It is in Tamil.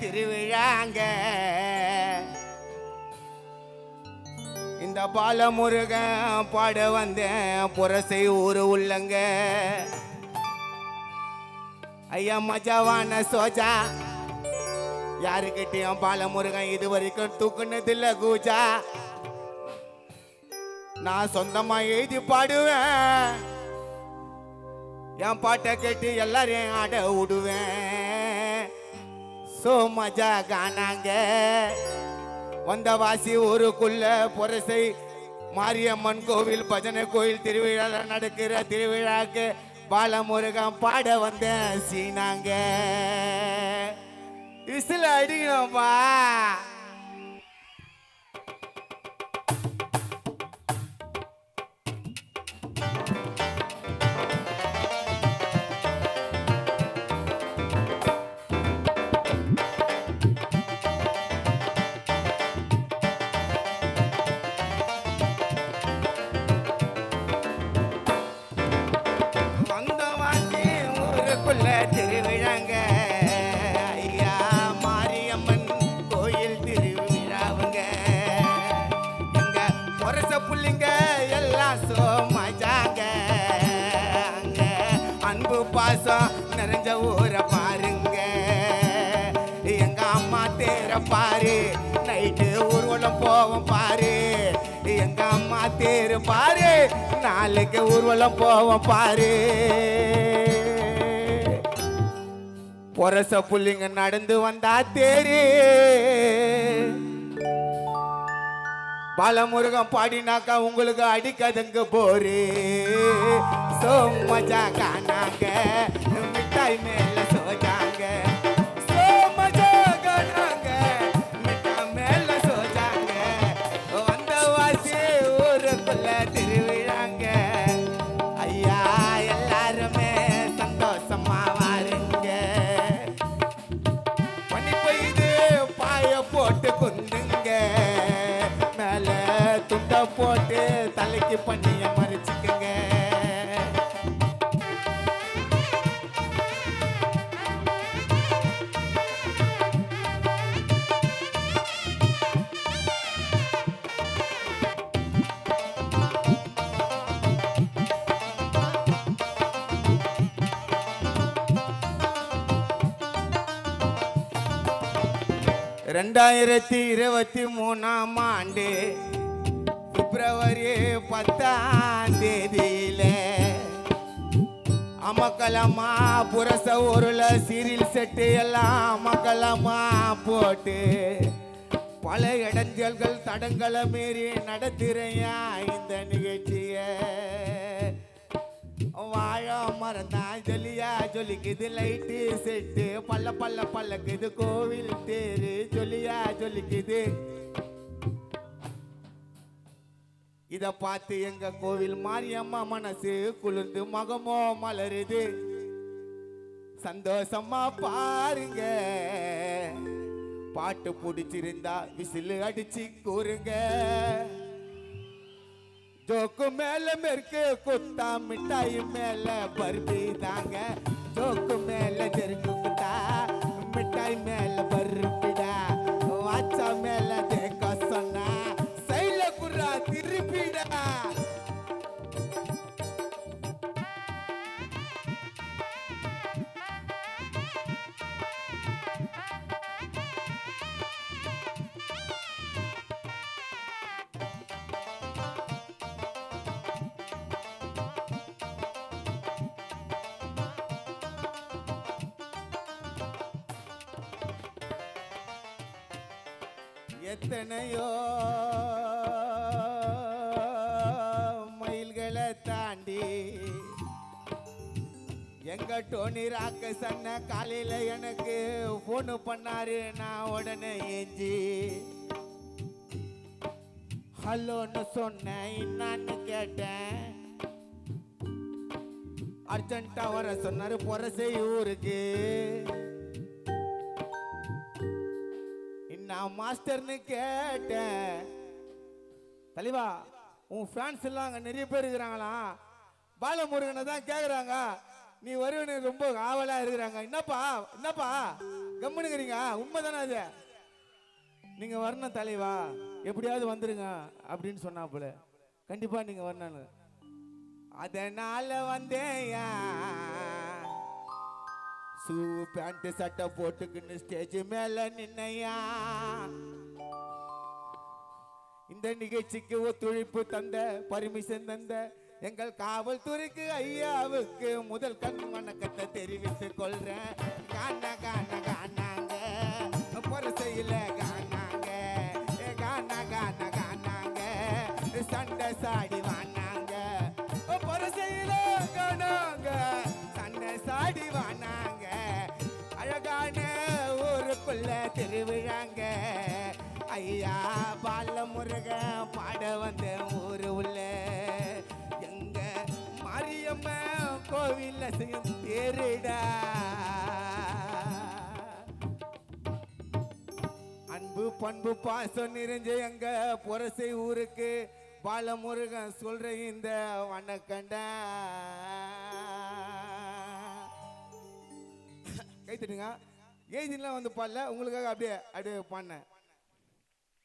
திருவிழாங்க. இந்த பாலமுருகன் பாட வந்தேன் புரசை ஊரு உள்ளங்க. ஐயா மஜாவான சோஜா யாருக்கிட்டையும் பாலமுருகன் இது வரைக்கும் தூக்குனதில்ல கூஜா. நான் சொந்தமா எழுதி பாடுவேன். என் பாட்டை கேட்டு எல்லாரையும் ஆட விடுவேன். சோ மஜா காணாங்க வந்தவாசி ஊருக்குள்ள புரசை மாரியம்மன் கோவில் பஜனை கோயில் திருவிழா நடக்கிற திருவிழாக்கு பாலமுருகம் பாட வந்தேன் சீனாங்க. விசில் அடிக்கணும்பா. ஊருக்குள்ள திருவிழாங்க. ஐயா மாரியம்மன் கோயில் திருவிழாவுங்க. இங்க பொரச புள்ளிங்க எல்லாம் சோமாஜாங்க அங்க அன்பு பாசம் நிறைஞ்ச ஊரை பாருங்க. எங்க அம்மா தேர பாரு நைட்டு ஊர்வலம் போவோம் பாரு. எங்க அம்மா தேரு பாரு நாளைக்கு ஊர்வலம் போவோம் பாரு. பொரச புள்ளிங்க நடந்து வந்தா தேரி. பலமுருகம் பாடினாக்கா உங்களுக்கு அடிக்கதுங்க போரு. சோ மஜா காணாங்க மிட்டாய் மேல சோஜாங்க போட்டு தலைக்கு பண்ணிய மறைச்சிக்கங்க. ரெண்டாயிரத்தி இருபத்தி மூணாம் ஆண்டு பிப்ரவரி பத்தாம் தேதியில அமக்கலமா புரச ஊருல சீரியல் செட்டு எல்லாம் அமக்கலமா போட்டு பல இடைஞ்சல்கள் தடங்களை மீறி நடத்துறையா இந்த நிகழ்ச்சியை? வாழ மரந்தான் ஜொலியா ஜொலிக்குது லைட்டு செட்டு பல்ல பல்ல பல்லக்குது கோவில் தேரு. ஜொலியா ஜொலிக்குது. இதை பார்த்து எங்க கோவில் மாரியம்மா மனசு குளிர்ந்து மகமோ மலருது. சந்தோஷமா பாருங்க. பாட்டு பிடிச்சிருந்தா விசிலு அடிச்சு கூறுங்க. ஜோக்கு மேல மெருக்கு குத்தா மிட்டாய் மேல பர்பி தாங்க. ஜோக்கு மேல நெருக்கு எத்தனையோ மயில்களை தாண்டி எங்க டோனி ராக்க சன்ன காலையில எனக்கு போன் பண்ணாரு நான் உடனே ஏஞ்சி ஹலோன்னு சொன்னேன் என்னான்னு கேட்டேன்? அர்ஜென்ட்டா வர சொன்னாரு பொரசை ஊருக்கு. நான் மாஸ்டர்னு கேட்டேன். தலைவா உன் ஃபேன்ஸ் எல்லாம் அங்க நிறைய பேர் இருக்கிறாங்களா? பாலமுருகனை தான் கேக்குறாங்க. நீ வருவனு ரொம்ப ஆவலா இருக்கிறாங்க. என்னப்பா என்னப்பா? கம்முனுங்கிறீங்க உண்மைதானே அது? நீங்க வரணும் தலைவா. எப்படியாவது வந்துருங்க அப்படின்னு சொன்னாப்புல. கண்டிப்பா நீங்க வரணும் அதனால வந்தேயா ஷூ பேண்ட் சட்டை போட்டுக்கின்னு ஸ்டேஜ் மேல நின்னையா? இந்த நிகழ்ச்சிக்கு ஒத்துழைப்பு தந்த பர்மிஷன் தந்த எங்கள் காவல்துறைக்கு ஐயாவுக்கு முதல் கண் வணக்கத்தை தெரிவித்துக் கொள்றேன். காண காண காணாங்க. திருவிழாங்க. ஐயா பாலமுருக பாட வந்த ஊரு உள்ள. எங்க மாரியம்ம கோவில்ல செய்யும் தேருடா அன்பு பண்பு பாசம் நிறைஞ்ச எங்க புரசை ஊருக்கு பாலமுருகன் சொல்ற இந்த வணக்கண்டா கைத்துட்டுங்க ஏஜின்லாம் வந்து பாடல. உங்களுக்காக அப்படியே அப்படியே பாடினேன்.